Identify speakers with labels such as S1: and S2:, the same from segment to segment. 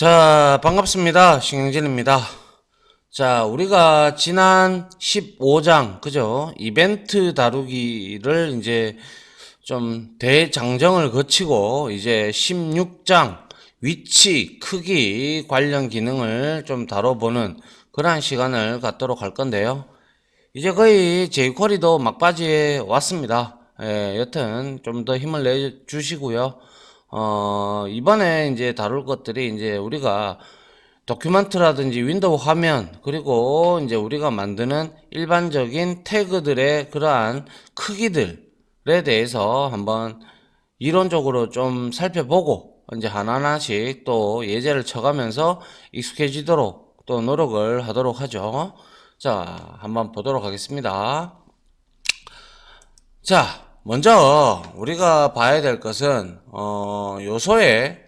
S1: 자, 반갑습니다. 신경진입니다. 자, 우리가 지난 15장, 그죠? 이벤트 다루기를 이제 좀 대장정을 거치고 이제 16장 위치, 크기 관련 기능을 좀 다뤄보는 그러한 시간을 갖도록 할 건데요. 이제 거의 jQuery도 막바지에 왔습니다. 예, 여튼 좀 더 힘을 내주시고요. 어, 이번에 이제 다룰 것들이 이제 우리가 도큐멘트라든지 윈도우 화면 그리고 이제 우리가 만드는 일반적인 태그들의 그러한 크기들에 대해서 한번 이론적으로 좀 살펴보고 이제 하나하나씩 또 예제를 쳐가면서 익숙해지도록 또 노력을 하도록 하죠. 자, 한번 보도록 하겠습니다. 자, 먼저 우리가 봐야 될 것은 어, 요소의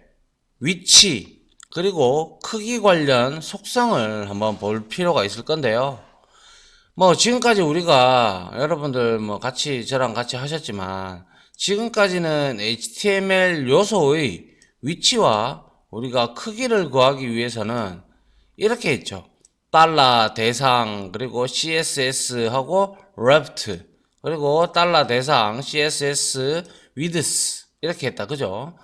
S1: 위치 그리고 크기 관련 속성을 한번 볼 필요가 있을 건데요. 뭐 지금까지 우리가 여러분들 뭐 같이 저랑 같이 하셨지만 지금까지는 HTML 요소의 위치와 우리가 크기를 구하기 위해서는 이렇게 했죠. 달러 대상 그리고 CSS 하고 left 그리고 달러 대상 CSS width 이렇게 했다 그죠?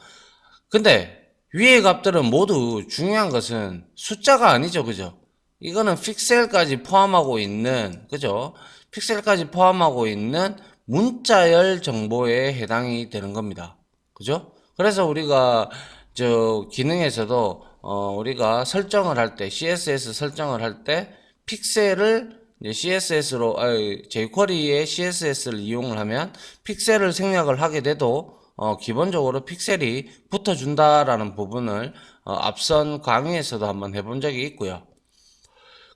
S1: 근데 위의 값들은 모두 중요한 것은 숫자가 아니죠 그죠? 이거는 픽셀까지 포함하고 있는 그죠? 픽셀까지 포함하고 있는 문자열 정보에 해당이 되는 겁니다. 그죠? 그래서 우리가 저 기능에서도 어 우리가 설정을 할 때 CSS 설정을 할 때 픽셀을 CSS로 아니 jQuery의 CSS를 이용을 하면 픽셀을 생략을 하게 돼도 어 기본적으로 픽셀이 붙어준다라는 부분을 어 앞선 강의에서도 한번 해본 적이 있고요.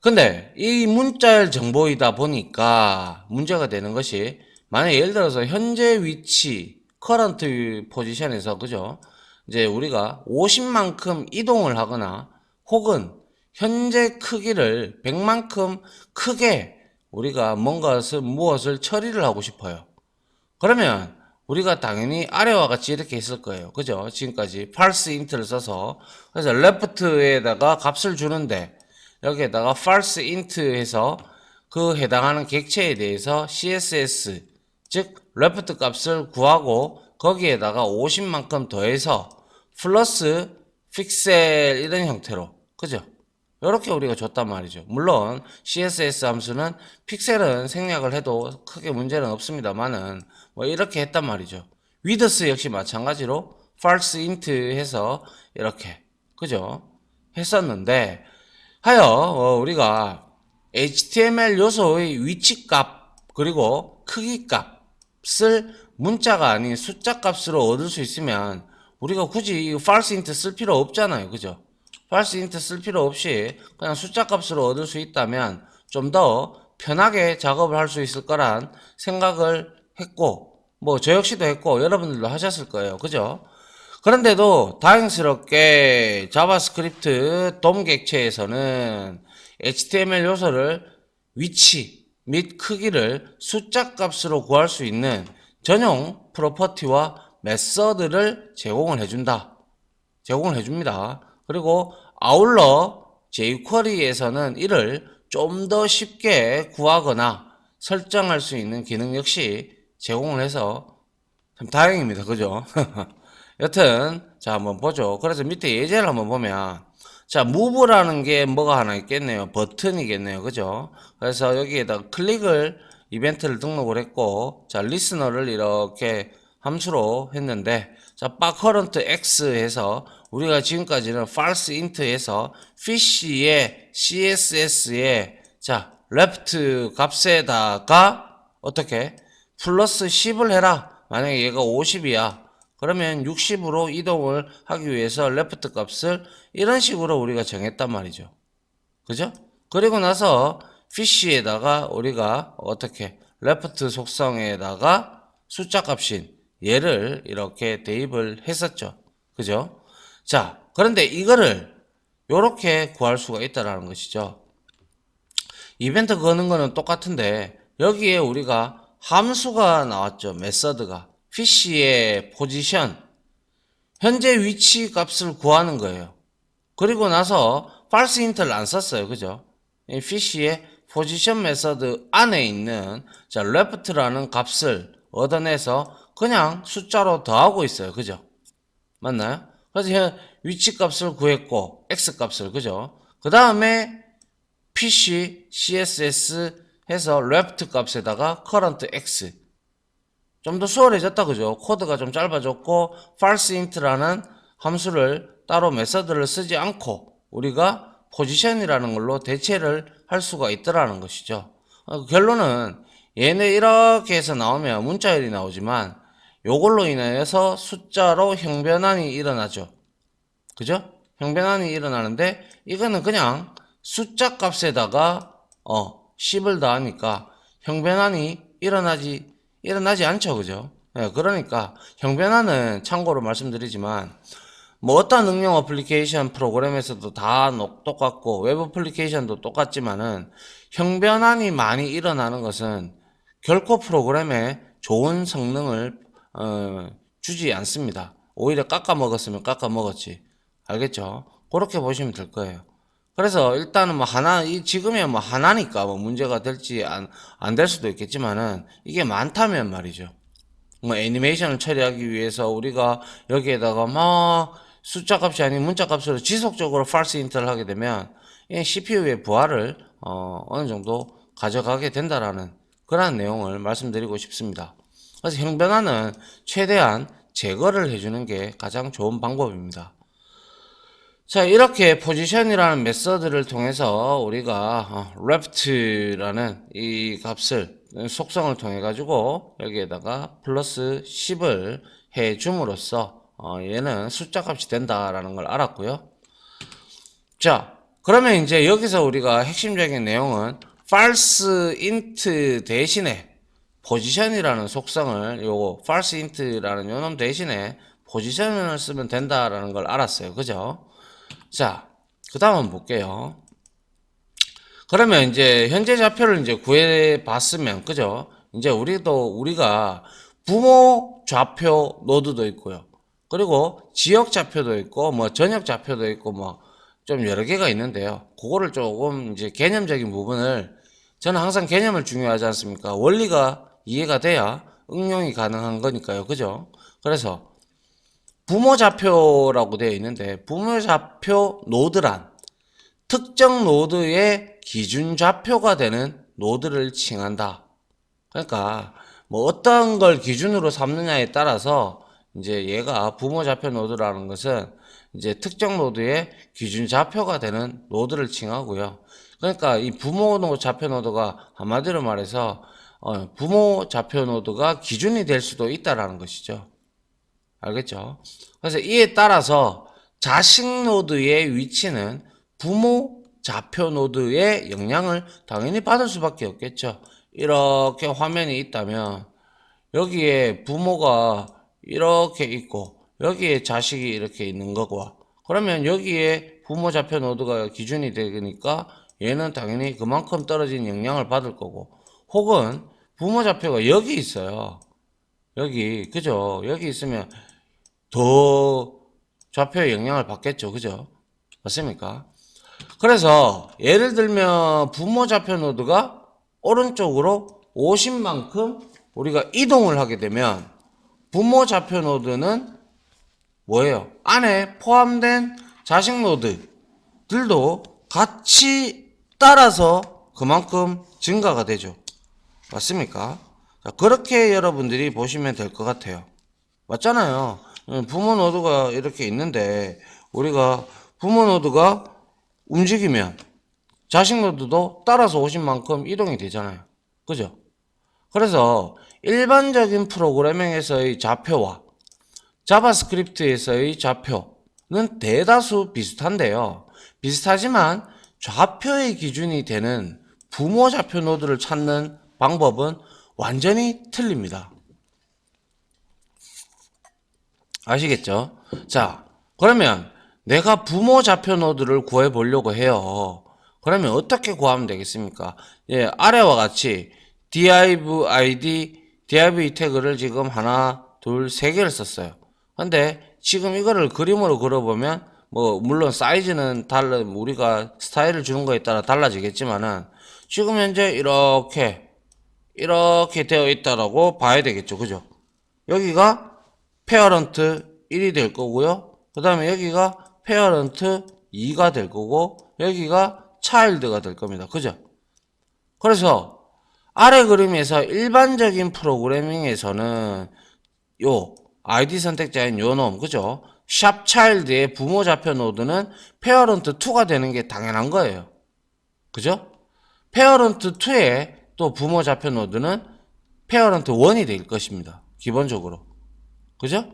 S1: 근데 이 문자열 정보이다 보니까 문제가 되는 것이 만약 예를 들어서 현재 위치 커런트 포지션에서 그죠? 이제 우리가 50만큼 이동을 하거나 혹은 현재 크기를 100만큼 크게 우리가 뭔가를 무엇을 처리를 하고 싶어요. 그러면 우리가 당연히 아래와 같이 이렇게 했을 거예요. 그죠? 지금까지 false int를 써서 그래서 left에다가 값을 주는데 여기에다가 false int 해서 그 해당하는 객체에 대해서 css 즉 left 값을 구하고 거기에다가 50만큼 더해서 플러스 픽셀 이런 형태로 그죠? 이렇게 우리가 줬단 말이죠. 물론 CSS 함수는 픽셀은 생략을 해도 크게 문제는 없습니다만은 뭐 이렇게 했단 말이죠. 위드스 역시 마찬가지로 false int 해서 이렇게 그죠? 했었는데 하여 어, 우리가 HTML 요소의 위치 값 그리고 크기 값을 문자가 아닌 숫자 값으로 얻을 수 있으면 우리가 굳이 이 false int 쓸 필요 없잖아요. 그죠? False int 쓸 필요 없이 그냥 숫자 값으로 얻을 수 있다면 좀 더 편하게 작업을 할 수 있을 거란 생각을 했고 뭐 저 역시도 했고 여러분들도 하셨을 거예요. 그죠? 그런데도 다행스럽게 자바스크립트 돔 객체에서는 HTML 요소를 위치 및 크기를 숫자 값으로 구할 수 있는 전용 프로퍼티와 메서드를 제공을 해준다. 제공을 해줍니다. 그리고 아울러 jQuery에서는 이를 좀 더 쉽게 구하거나 설정할 수 있는 기능 역시 제공을 해서 참 다행입니다. 그죠? 여튼 자 한번 보죠. 그래서 밑에 예제를 한번 보면 자 move라는 게 뭐가 하나 있겠네요. 버튼이겠네요. 그죠? 그래서 여기에다 클릭을 이벤트를 등록을 했고 자 리스너를 이렇게 함수로 했는데 자 바커런트 x 해서 우리가 지금까지는 false int 해서 fish의 css에 자 left 값에다가 어떻게? 플러스 10을 해라. 만약에 얘가 50이야. 그러면 60으로 이동을 하기 위해서 left 값을 이런 식으로 우리가 정했단 말이죠. 그죠? 그리고 나서 fish에다가 우리가 어떻게? left 속성에다가 숫자 값인 얘를 이렇게 대입을 했었죠. 그죠? 자, 그런데 이거를 이렇게 구할 수가 있다라는 것이죠. 이벤트 거는 거는 똑같은데 여기에 우리가 함수가 나왔죠. 메서드가 fish의 포지션 현재 위치 값을 구하는 거예요. 그리고 나서 false int를 안 썼어요. 그죠? 이 fish의 포지션 메서드 안에 있는 자 left라는 값을 얻어내서 그냥 숫자로 더하고 있어요. 그죠? 맞나요? 그래서 현 위치 값을 구했고 x 값을 그죠? 그 다음에 pc css 해서 left 값에다가 current x 좀 더 수월해졌다 그죠? 코드가 좀 짧아졌고 false int라는 함수를 따로 메서드를 쓰지 않고 우리가 포지션이라는 걸로 대체를 할 수가 있더라는 것이죠. 어, 결론은 얘네 이렇게 해서 나오면 문자열이 나오지만 요걸로 인하여서 숫자로 형변환이 일어나죠. 그죠? 형변환이 일어나는데 이거는 그냥 숫자 값에다가 어 10을 더하니까 형변환이 일어나지 일어나지 않죠. 그죠? 예, 그러니까 형변환은 참고로 말씀드리지만 뭐 어떤 응용 어플리케이션 프로그램에서도 다 노- 똑같고 웹 어플리케이션도 똑같지만은 형변환이 많이 일어나는 것은 결코 프로그램에 좋은 성능을 어, 주지 않습니다. 오히려 깎아 먹었으면 깎아 먹었지. 알겠죠? 그렇게 보시면 될 거예요. 그래서 일단은 뭐 하나 이 지금이야 뭐 하나니까 뭐 문제가 될지 안 안 될 수도 있겠지만은 이게 많다면 말이죠. 뭐 애니메이션을 처리하기 위해서 우리가 여기에다가 막 숫자 값이 아닌 문자 값으로 지속적으로 false int를 하게 되면 이 CPU의 부하를 어, 어느 정도 가져가게 된다라는 그러한 내용을 말씀드리고 싶습니다. 그래서 형변화는 최대한 제거를 해주는 게 가장 좋은 방법입니다. 자, 이렇게 포지션이라는 메서드를 통해서 우리가 어, left라는 이 값을 속성을 통해 가지고 여기에다가 플러스 10을 해 줌으로써 어, 얘는 숫자 값이 된다라는 걸 알았고요. 자, 그러면 이제 여기서 우리가 핵심적인 내용은 false int 대신에 포지션이라는 속성을 요거 false int라는 요놈 대신에 포지션을 쓰면 된다라는 걸 알았어요. 그죠? 자, 그 다음 한번 볼게요. 그러면 이제 현재 좌표를 이제 구해 봤으면, 그죠? 이제 우리도, 우리가 부모 좌표 노드도 있고요. 그리고 지역 좌표도 있고, 뭐 전역 좌표도 있고, 뭐 좀 여러 개가 있는데요. 그거를 조금 이제 개념적인 부분을 저는 항상 개념을 중요하지 않습니까? 원리가 이해가 돼야 응용이 가능한 거니까요. 그죠? 그래서 부모 좌표라고 되어 있는데 부모 좌표 노드란 특정 노드의 기준 좌표가 되는 노드를 칭한다. 그러니까 뭐 어떤 걸 기준으로 삼느냐에 따라서 이제 얘가 부모 좌표 노드라는 것은 이제 특정 노드의 기준 좌표가 되는 노드를 칭하고요. 그러니까 이 부모 노- 좌표 노드가 한마디로 말해서 어, 부모 좌표 노드가 기준이 될 수도 있다라는 것이죠. 알겠죠? 그래서 이에 따라서 자식 노드의 위치는 부모 좌표 노드의 영향을 당연히 받을 수밖에 없겠죠. 이렇게 화면이 있다면 여기에 부모가 이렇게 있고 여기에 자식이 이렇게 있는 거고 그러면 여기에 부모 좌표 노드가 기준이 되니까 얘는 당연히 그만큼 떨어진 영향을 받을 거고 혹은 부모 좌표가 여기 있어요. 여기 그죠? 여기 있으면 더 좌표에 영향을 받겠죠. 그죠? 맞습니까? 그래서 예를 들면 부모 좌표 노드가 오른쪽으로 50만큼 우리가 이동을 하게 되면 부모 좌표 노드는 뭐예요? 안에 포함된 자식 노드들도 같이 따라서 그만큼 증가가 되죠. 맞습니까? 자, 그렇게 여러분들이 보시면 될 것 같아요. 맞잖아요. 음, 부모 노드가 이렇게 있는데 우리가 부모 노드가 움직이면 자식 노드도 따라서 오신 만큼 이동이 되잖아요. 그죠? 그래서 일반적인 프로그래밍에서의 좌표와 자바스크립트에서의 좌표는 대다수 비슷한데요. 비슷하지만 좌표의 기준이 되는 부모 좌표 노드를 찾는 방법은 완전히 틀립니다. 아시겠죠? 자, 그러면 내가 부모 좌표 노드를 구해 보려고 해요. 그러면 어떻게 구하면 되겠습니까? 예, 아래와 같이 div id, div 태그를 지금 하나, 둘, 세 개를 썼어요. 근데 지금 이거를 그림으로 그려보면 뭐 물론 사이즈는 달라 우리가 스타일을 주는 거에 따라 달라지겠지만은 지금 현재 이렇게 이렇게 되어 있다라고 봐야 되겠죠. 그죠? 여기가 페어런트 1이 될 거고요. 그 다음에 여기가 페어런트 2가 될 거고 여기가 차일드가 될 겁니다. 그죠? 그래서 아래 그림에서 일반적인 프로그래밍에서는 요 아이디 선택자인 요 놈, 그죠? 샵 차일드의 부모 좌표 노드는 페어런트 2가 되는 게 당연한 거예요. 그죠? 페어런트 2의 또 부모 좌표 노드는 페어런트 1이 될 것입니다. 기본적으로. 그죠?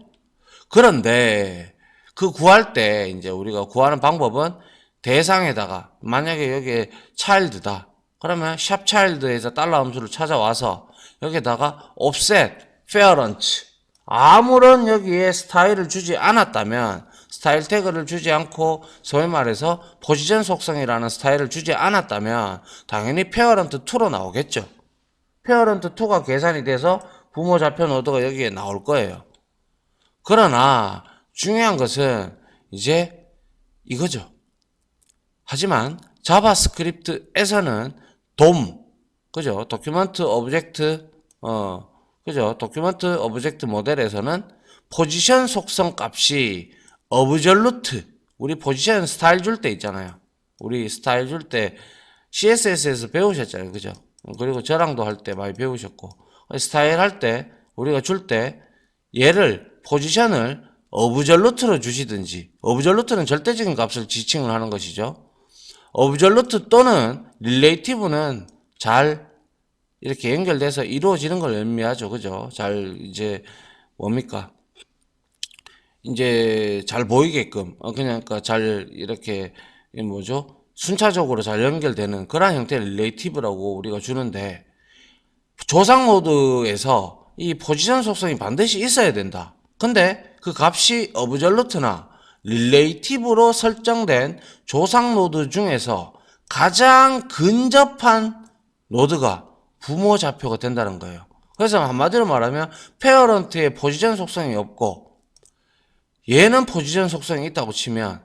S1: 그런데 그 구할 때 이제 우리가 구하는 방법은 대상에다가 만약에 여기에 차일드다. 그러면 샵 차일드에서 달러 함수를 찾아와서 여기다가 offset, parent 아무런 여기에 스타일을 주지 않았다면 스타일 태그를 주지 않고 소위 말해서 포지션 속성이라는 스타일을 주지 않았다면 당연히 페어런트 2로 나오겠죠. 페어런트 2가 계산이 돼서 부모 좌표 노드가 여기에 나올 거예요. 그러나 중요한 것은 이제 이거죠. 하지만 자바스크립트에서는 DOM, 그죠? 도큐먼트 오브젝트, 어, 그죠? 도큐먼트 오브젝트 모델에서는 포지션 속성 값이 어브절루트, 우리 포지션 스타일 줄 때 있잖아요. 우리 스타일 줄 때 CSS에서 배우셨잖아요. 그죠? 그리고 저랑도 할 때 많이 배우셨고, 스타일 할 때, 우리가 줄 때, 얘를, 포지션을 어브절루트로 주시든지, 어브절루트는 절대적인 값을 지칭을 하는 것이죠. 어브절루트 또는 릴레이티브는 잘 이렇게 연결돼서 이루어지는 걸 의미하죠. 그죠? 잘 이제 뭡니까? 이제 잘 보이게끔 어, 그냥 그러니까 잘 이렇게 이 뭐죠? 순차적으로 잘 연결되는 그런 형태의 릴레이티브라고 우리가 주는데 조상 모드에서 이 포지션 속성이 반드시 있어야 된다. 근데 그 값이 어브절루트나 릴레이티브로 설정된 조상 노드 중에서 가장 근접한 노드가 부모 좌표가 된다는 거예요. 그래서 한마디로 말하면 페어런트의 포지션 속성이 없고 얘는 포지션 속성이 있다고 치면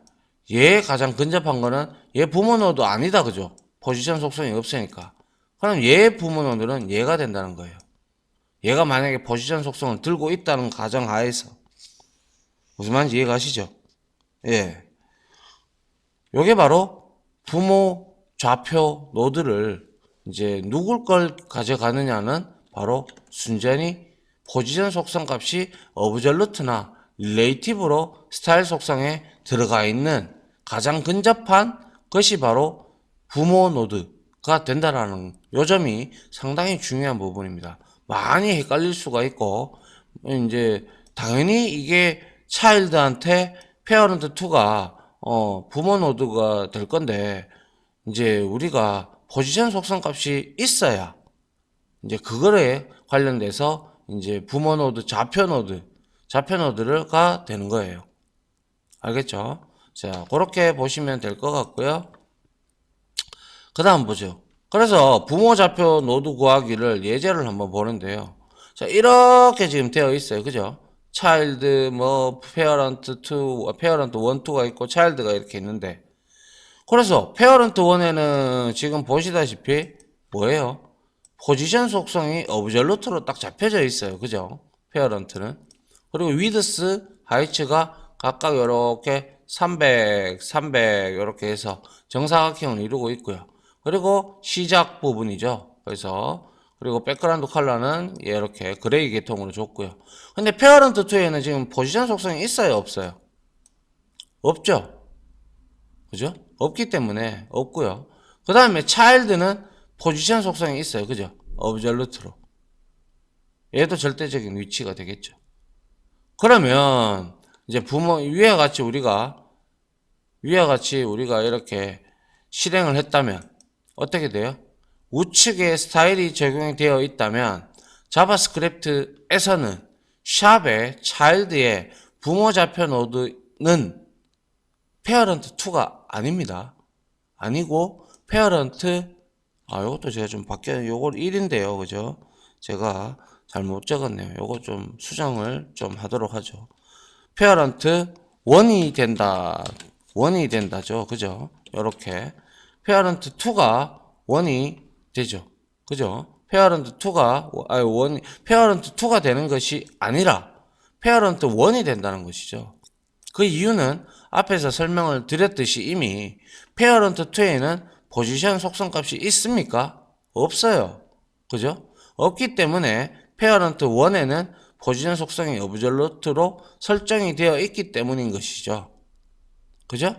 S1: 얘 가장 근접한 거는 얘 부모 노드 아니다 그죠? 포지션 속성이 없으니까. 그럼 얘 부모 노드는 얘가 된다는 거예요. 얘가 만약에 포지션 속성을 들고 있다는 가정 하에서 무슨 말인지 이해가시죠? 예. 요게 바로 부모 좌표 노드를 이제 누굴 걸 가져가느냐는 바로 순전히 포지션 속성 값이 어브절루트나 릴레이티브로 스타일 속성에 들어가 있는 가장 근접한 것이 바로 부모 노드가 된다라는 요점이 상당히 중요한 부분입니다. 많이 헷갈릴 수가 있고 이제 당연히 이게 차일드한테 페어런트 2가 어, 부모 노드가 될 건데 이제 우리가 포지션 속성 값이 있어야 이제 그거에 관련돼서 이제 부모 노드, 좌표 노드, 좌표 노드가 되는 거예요. 알겠죠? 자, 그렇게 보시면 될 것 같고요. 그 다음 보죠. 그래서 부모 좌표 노드 구하기를 예제를 한번 보는데요. 자, 이렇게 지금 되어 있어요. 그죠? 차일드, 뭐, 페어런트 2, 페어런트 1, 2가 있고, 차일드가 이렇게 있는데. 그래서, 페어런트 1에는 지금 보시다시피, 뭐예요? 포지션 속성이 어브절루트로 딱 잡혀져 있어요. 그죠? 페어런트는. 그리고 위드스, 하이츠가 각각 이렇게 300, 300 이렇게 해서 정사각형을 이루고 있고요. 그리고 시작 부분이죠. 그래서 그리고 백그라운드 컬러는 이렇게 그레이 계통으로 줬고요. 근데 페어런트 2에는 지금 포지션 속성이 있어요, 없어요? 없죠. 그죠? 없기 때문에 없고요. 그 다음에 차일드는 포지션 속성이 있어요. 그죠? 어브절루트로. 얘도 절대적인 위치가 되겠죠. 그러면 이제 부모 위와 같이 우리가 위와 같이 우리가 이렇게 실행을 했다면 어떻게 돼요? 우측에 스타일이 적용이 되어 있다면 자바스크립트에서는 샵의 차일드의 부모 좌표 노드는 페어런트 2가 아닙니다. 아니고 페어런트 아 요것도 제가 좀 바뀌어 요걸 1인데요. 그죠? 제가 잘 못 적었네요. 요거 좀 수정을 좀 하도록 하죠. 페어런트 1이 된다. 원이 된다죠. 그죠? 요렇게. 페어런트 2가 원이 되죠. 그죠? 페어런트 2가, 아니, 원, 페어런트 2가 되는 것이 아니라 페어런트 1이 된다는 것이죠. 그 이유는 앞에서 설명을 드렸듯이 이미 페어런트 2에는 포지션 속성값이 있습니까? 없어요. 그죠? 없기 때문에 페어런트 1에는 포지션 속성이 오브절루트로 설정이 되어 있기 때문인 것이죠. 그죠?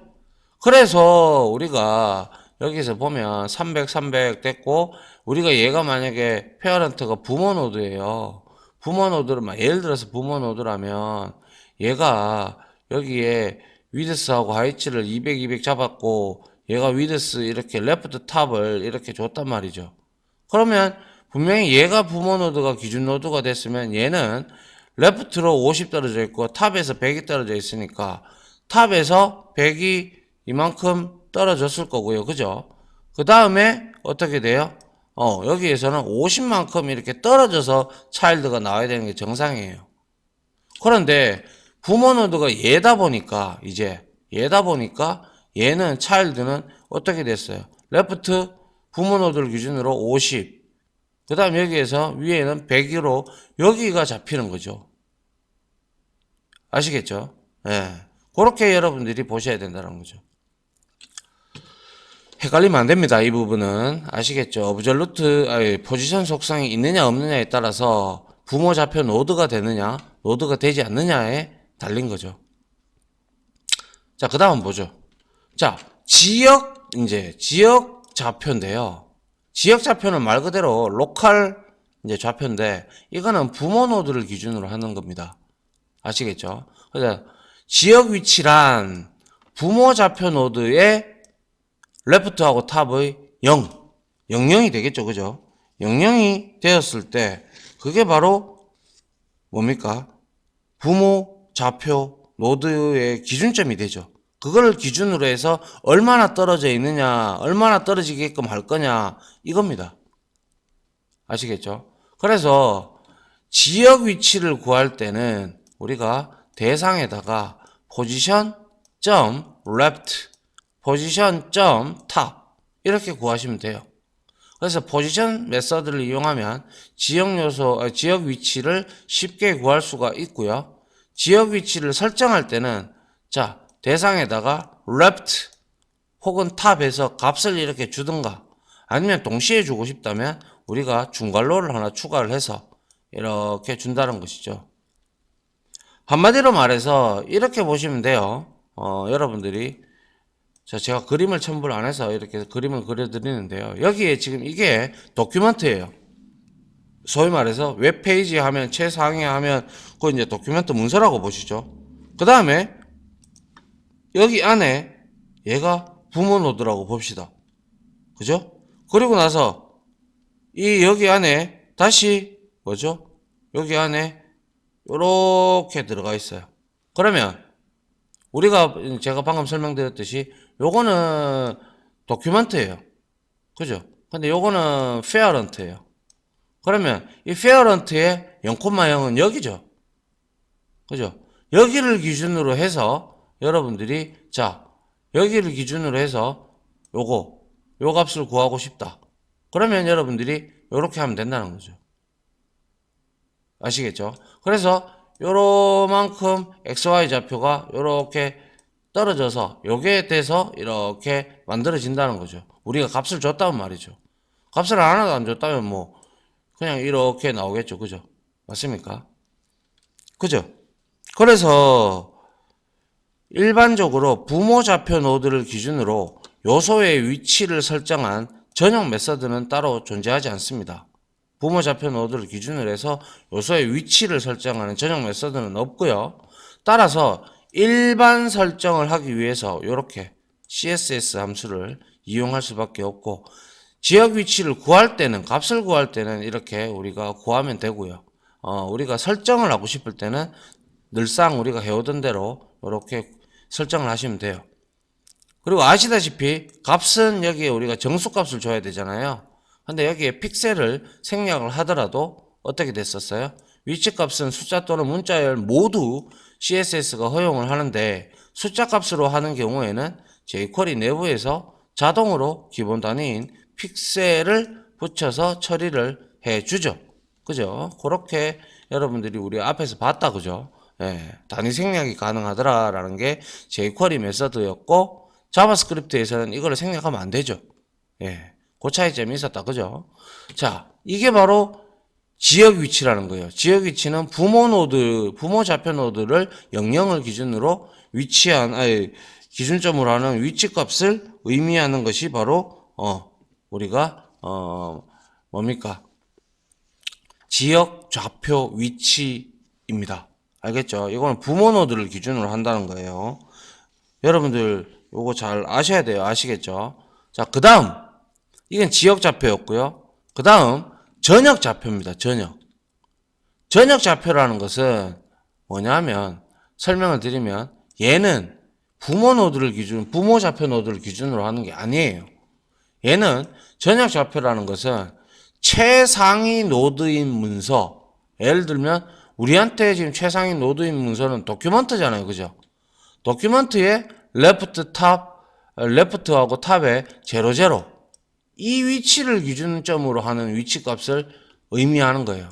S1: 그래서 우리가 여기서 보면 300, 300 됐고 우리가 얘가 만약에 페어런트가 부모 노드예요. 부모 노드를 막 예를 들어서 부모 노드라면 얘가 여기에 위드스하고 하이츠를 200, 200 잡았고 얘가 위드스 이렇게 레프트 탑을 이렇게 줬단 말이죠. 그러면 분명히 얘가 부모 노드가 기준 노드가 됐으면 얘는 레프트로 50 떨어져 있고 탑에서 100이 떨어져 있으니까 탑에서 100이 이만큼 떨어졌을 거고요. 그죠? 그 다음에 어떻게 돼요? 어, 여기에서는 50만큼 이렇게 떨어져서 차일드가 나와야 되는 게 정상이에요. 그런데 부모 노드가 얘다 보니까 이제 얘다 보니까 얘는 차일드는 어떻게 됐어요? 레프트 부모 노드를 기준으로 50. 그 다음 여기에서 위에는 100으로 여기가 잡히는 거죠. 아시겠죠? 예. 그렇게 여러분들이 보셔야 된다는 거죠. 헷갈리면 안 됩니다. 이 부분은 아시겠죠? 오브절루트 아니, 포지션 속성이 있느냐 없느냐에 따라서 부모 좌표 노드가 되느냐 노드가 되지 않느냐에 달린 거죠. 자, 그 다음 보죠. 자, 지역 이제 지역 좌표인데요. 지역 좌표는 말 그대로 로컬 이제 좌표인데 이거는 부모 노드를 기준으로 하는 겁니다. 아시겠죠? 그래서 지역 위치란 부모 좌표 노드의 레프트하고 탑의 0, 00이 되겠죠. 그죠? 00이 되었을 때 그게 바로 뭡니까? 부모 좌표 노드의 기준점이 되죠. 그걸 기준으로 해서 얼마나 떨어져 있느냐, 얼마나 떨어지게끔 할 거냐, 이겁니다. 아시겠죠? 그래서 지역 위치를 구할 때는 우리가 대상에다가 포지션 점 left 포지션 점 top 이렇게 구하시면 돼요. 그래서 포지션 메서드를 이용하면 지역 요소, 아, 지역 위치를 쉽게 구할 수가 있고요. 지역 위치를 설정할 때는 자 대상에다가 left 혹은 탑에서 값을 이렇게 주든가 아니면 동시에 주고 싶다면 우리가 중괄호를 하나 추가를 해서 이렇게 준다는 것이죠. 한마디로 말해서 이렇게 보시면 돼요. 어, 여러분들이 자, 제가 그림을 첨부를 안 해서 이렇게 그림을 그려드리는데요. 여기에 지금 이게 도큐멘트예요. 소위 말해서 웹페이지 하면 최상위 하면 그 이제 도큐멘트 문서라고 보시죠. 그 다음에 여기 안에 얘가 부모 노드라고 봅시다. 그죠? 그리고 나서 이 여기 안에 다시 뭐죠? 여기 안에 이렇게 들어가 있어요. 그러면 우리가 제가 방금 설명드렸듯이 요거는 도큐멘트예요. 그죠? 근데 요거는 페어런트예요. 그러면 이 페어런트의 0,0은 여기죠. 그죠? 여기를 기준으로 해서 여러분들이 자 여기를 기준으로 해서 요거 요 값을 구하고 싶다. 그러면 여러분들이 요렇게 하면 된다는 거죠. 아시겠죠? 그래서 요로만큼 XY 좌표가 요렇게 떨어져서 요게 돼서 이렇게 만들어진다는 거죠. 우리가 값을 줬다면 말이죠. 값을 하나도 안 줬다면 뭐 그냥 이렇게 나오겠죠. 그죠? 맞습니까? 그죠? 그래서 일반적으로 부모 좌표 노드를 기준으로 요소의 위치를 설정한 전용 메서드는 따로 존재하지 않습니다. 부모 좌표 노드를 기준으로 해서 요소의 위치를 설정하는 전용 메서드는 없고요. 따라서 일반 설정을 하기 위해서 이렇게 CSS 함수를 이용할 수밖에 없고 지역 위치를 구할 때는 값을 구할 때는 이렇게 우리가 구하면 되고요. 어, 우리가 설정을 하고 싶을 때는 늘상 우리가 해오던 대로 이렇게 설정을 하시면 돼요. 그리고 아시다시피 값은 여기에 우리가 정수값을 줘야 되잖아요. 근데 여기에 픽셀을 생략을 하더라도 어떻게 됐었어요? 위치값은 숫자 또는 문자열 모두 CSS가 허용을 하는데 숫자 값으로 하는 경우에는 jQuery 내부에서 자동으로 기본 단위인 픽셀을 붙여서 처리를 해주죠. 그죠? 그렇게 여러분들이 우리 앞에서 봤다. 그죠? 예, 단위 생략이 가능하더라라는 게 jQuery 메서드였고 자바스크립트에서는 이걸 생략하면 안 되죠. 예, 그 차이점이 있었다. 그죠? 자, 이게 바로 지역 위치라는 거예요. 지역 위치는 부모 노드, 부모 좌표 노드를 영영을 기준으로 위치한, 아니, 기준점으로 하는 위치 값을 의미하는 것이 바로, 어, 우리가, 어, 뭡니까? 지역 좌표 위치입니다. 알겠죠? 이거는 부모 노드를 기준으로 한다는 거예요. 여러분들, 요거 잘 아셔야 돼요. 아시겠죠? 자, 그 다음. 이건 지역 좌표였고요. 그 다음, 전역 좌표입니다. 전역. 전역 좌표라는 것은 뭐냐면 설명을 드리면 얘는 부모 노드를 기준, 부모 좌표 노드를 기준으로 하는 게 아니에요. 얘는 전역 좌표라는 것은 최상위 노드인 문서. 예를 들면 우리한테 지금 최상위 노드인 문서는 도큐먼트잖아요. 그죠? 도큐먼트의 레프트 탑, 레프트하고 탑에 제로 제로 이 위치를 기준점으로 하는 위치 값을 의미하는 거예요.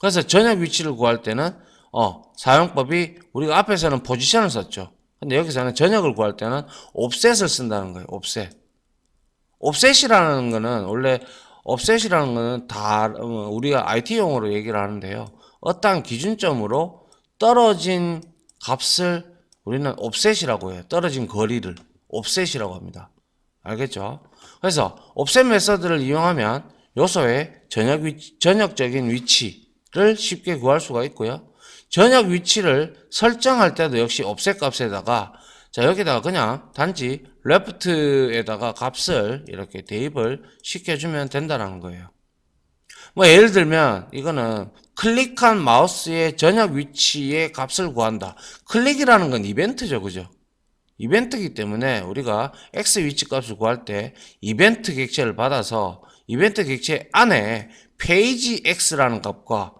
S1: 그래서 전역 위치를 구할 때는 어, 사용법이 우리가 앞에서는 포지션을 썼죠. 근데 여기서는 전역을 구할 때는 옵셋을 쓴다는 거예요. 옵셋. 옵셋이라는 거는 원래 옵셋이라는 거는 다 어, 우리가 IT 용어로 얘기를 하는데요. 어떠한 기준점으로 떨어진 값을 우리는 옵셋이라고 해요. 떨어진 거리를 옵셋이라고 합니다. 알겠죠? 그래서 옵셋 메서드를 이용하면 요소의 전역 위치, 전역적인 위치를 쉽게 구할 수가 있고요. 전역 위치를 설정할 때도 역시 옵셋 값에다가 자 여기다가 그냥 단지 레프트에다가 값을 이렇게 대입을 시켜주면 된다는 거예요. 뭐 예를 들면 이거는 클릭한 마우스의 전역 위치의 값을 구한다. 클릭이라는 건 이벤트죠, 그죠? 이벤트이기 때문에 우리가 x 위치 값을 구할 때 이벤트 객체를 받아서 이벤트 객체 안에 페이지 x라는 값과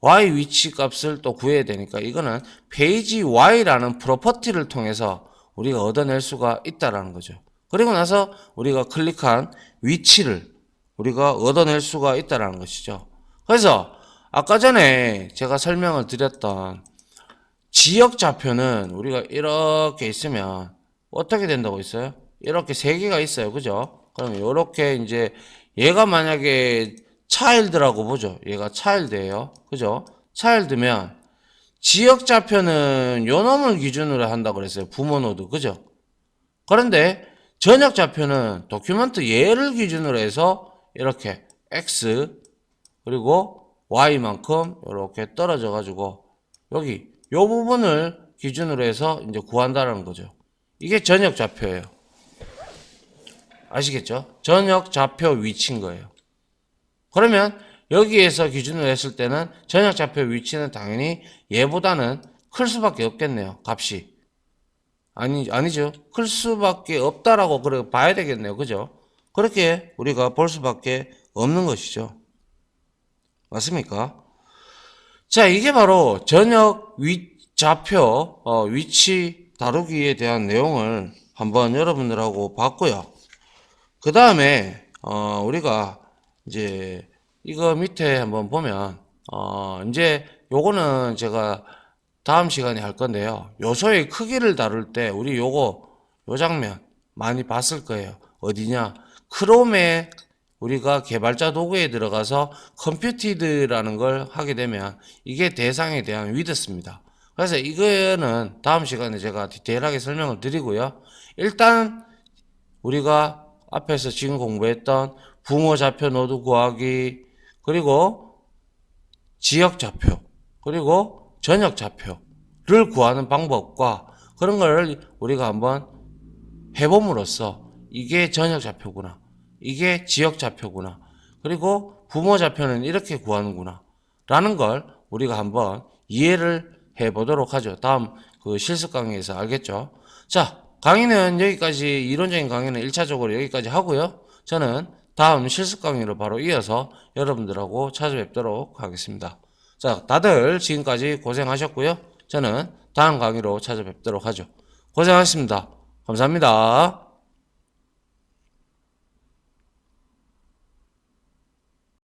S1: y 위치 값을 또 구해야 되니까 이거는 페이지 y라는 프로퍼티를 통해서 우리가 얻어낼 수가 있다라는 거죠. 그리고 나서 우리가 클릭한 위치를 우리가 얻어낼 수가 있다라는 것이죠. 그래서 아까 전에 제가 설명을 드렸던 지역 좌표는 우리가 이렇게 있으면 어떻게 된다고 있어요? 이렇게 세 개가 있어요. 그죠? 그러면 이렇게 이제 얘가 만약에 차일드라고 보죠. 얘가 차일드예요. 그죠? 차일드면 지역 좌표는 요 놈을 기준으로 한다고 그랬어요. 부모 노드. 그죠? 그런데 전역 좌표는 도큐먼트 얘를 기준으로 해서 이렇게 x 그리고 y만큼 이렇게 떨어져 가지고 여기 요 부분을 기준으로 해서 이제 구한다는 거죠. 이게 전역 좌표예요. 아시겠죠? 전역 좌표 위치인 거예요. 그러면 여기에서 기준으로 했을 때는 전역 좌표 위치는 당연히 얘보다는 클 수밖에 없겠네요. 값이. 아니, 아니죠. 클 수밖에 없다라고 그래 봐야 되겠네요. 그죠? 그렇게 우리가 볼 수밖에 없는 것이죠. 맞습니까? 자, 이게 바로 전역 위, 좌표, 어, 위치 다루기에 대한 내용을 한번 여러분들하고 봤고요. 그 다음에, 어, 우리가 이제 이거 밑에 한번 보면, 어, 이제 요거는 제가 다음 시간에 할 건데요. 요소의 크기를 다룰 때 우리 요거, 요 장면 많이 봤을 거예요. 어디냐? 크롬에 우리가 개발자 도구에 들어가서 컴퓨티드라는 걸 하게 되면 이게 대상에 대한 위드스입니다. 그래서 이거는 다음 시간에 제가 디테일하게 설명을 드리고요. 일단 우리가 앞에서 지금 공부했던 부모 좌표 노드 구하기 그리고 지역 좌표 그리고 전역 좌표를 구하는 방법과 그런 걸 우리가 한번 해봄으로써 이게 전역 좌표구나. 이게 지역 좌표구나. 그리고 부모 좌표는 이렇게 구하는구나. 라는 걸 우리가 한번 이해를 해 보도록 하죠. 다음 그 실습 강의에서 알겠죠? 자 강의는 여기까지 이론적인 강의는 1차적으로 여기까지 하고요. 저는 다음 실습 강의로 바로 이어서 여러분들하고 찾아뵙도록 하겠습니다. 자 다들 지금까지 고생하셨고요. 저는 다음 강의로 찾아뵙도록 하죠. 고생하셨습니다. 감사합니다.